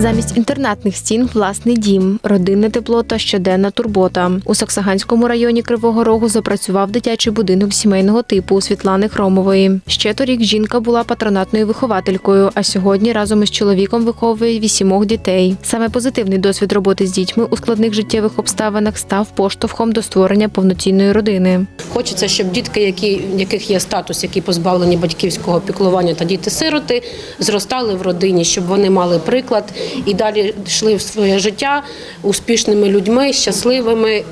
Замість інтернатних стін власний дім, родинне тепло та щоденна турбота. У Саксаганському районі Кривого Рогу запрацював дитячий будинок сімейного типу у Світлани Хромової. Ще торік жінка була патронатною вихователькою, а сьогодні разом із чоловіком виховує вісімох дітей. Саме позитивний досвід роботи з дітьми у складних життєвих обставинах став поштовхом до створення повноцінної родини. Хочеться, щоб дітки, які, яких є статус, які позбавлені батьківського піклування та діти-сироти, зростали в родині, щоб вони мали приклад і далі йшли в своє життя успішними людьми, щасливими,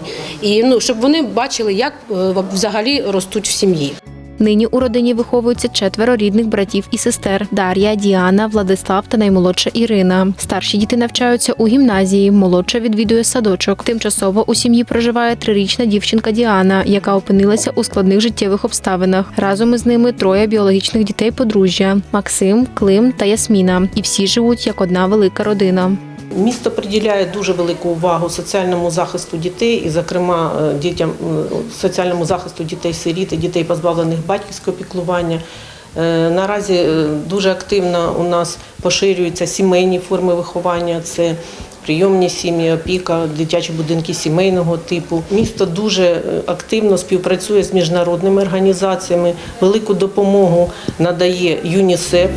і ну, щоб вони бачили, як е, взагалі ростуть в сім'ї. Нині у родині виховуються четверо рідних братів і сестер: Дар'я, Діана, Владислав та наймолодша Ірина. Старші діти навчаються у гімназії, молодша відвідує садочок. Тимчасово у сім'ї проживає трирічна дівчинка Діана, яка опинилася у складних життєвих обставинах. Разом із ними троє біологічних дітей подружжя: Максим, Клим та Ясміна. І всі живуть як одна велика родина. Місто приділяє дуже велику увагу соціальному захисту дітей, і, зокрема, е, дітям е, соціальному захисту дітей-сиріт і дітей, позбавлених батьківського піклування. Е, Наразі дуже активно у нас поширюються сімейні форми виховання. Це прийомні сім'ї, опіка, дитячі будинки сімейного типу. Місто дуже активно співпрацює з міжнародними організаціями. Велику допомогу надає ЮНІСЕФ.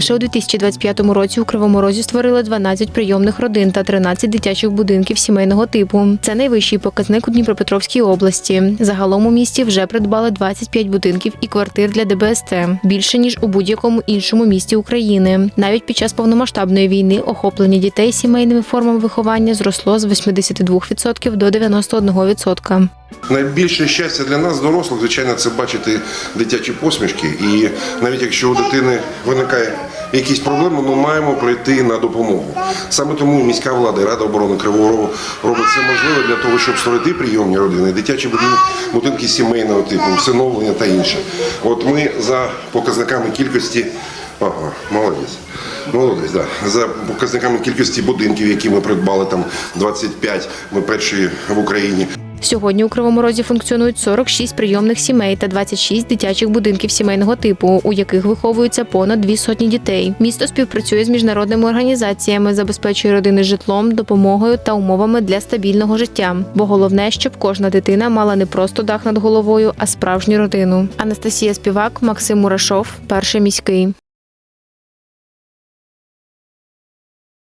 Лише у 2025 році у Кривому Розі створили 12 прийомних родин та 13 дитячих будинків сімейного типу. Це найвищий показник у Дніпропетровській області. Загалом у місті вже придбали 25 будинків і квартир для ДБСТ більше ніж у будь-якому іншому місті України. Навіть під час повномасштабної війни охоплення дітей сімейними формами виховання зросло з 82% до 91%. Найбільше щастя для нас, дорослих, звичайно, це бачити дитячі посмішки. І навіть якщо у дитини виникає якісь проблеми, ми маємо прийти на допомогу. Саме тому міська влада і Рада оборони Кривого Рогу робить все можливе для того, щоб створити прийомні родини, дитячі будинки, будинки сімейного типу, всиновлення та інше. От ми за показниками кількості. Ага, молодець. Молодець, да. За показниками кількості будинків, які ми придбали, там 25, ми перші в Україні. Сьогодні у Кривому Розі функціонують 46 прийомних сімей та 26 дитячих будинків сімейного типу, у яких виховуються понад дві сотні дітей. Місто співпрацює з міжнародними організаціями, забезпечує родини житлом, допомогою та умовами для стабільного життя. Бо головне, щоб кожна дитина мала не просто дах над головою, а справжню родину. Анастасія Співак, Максим Мурашов, перший міський.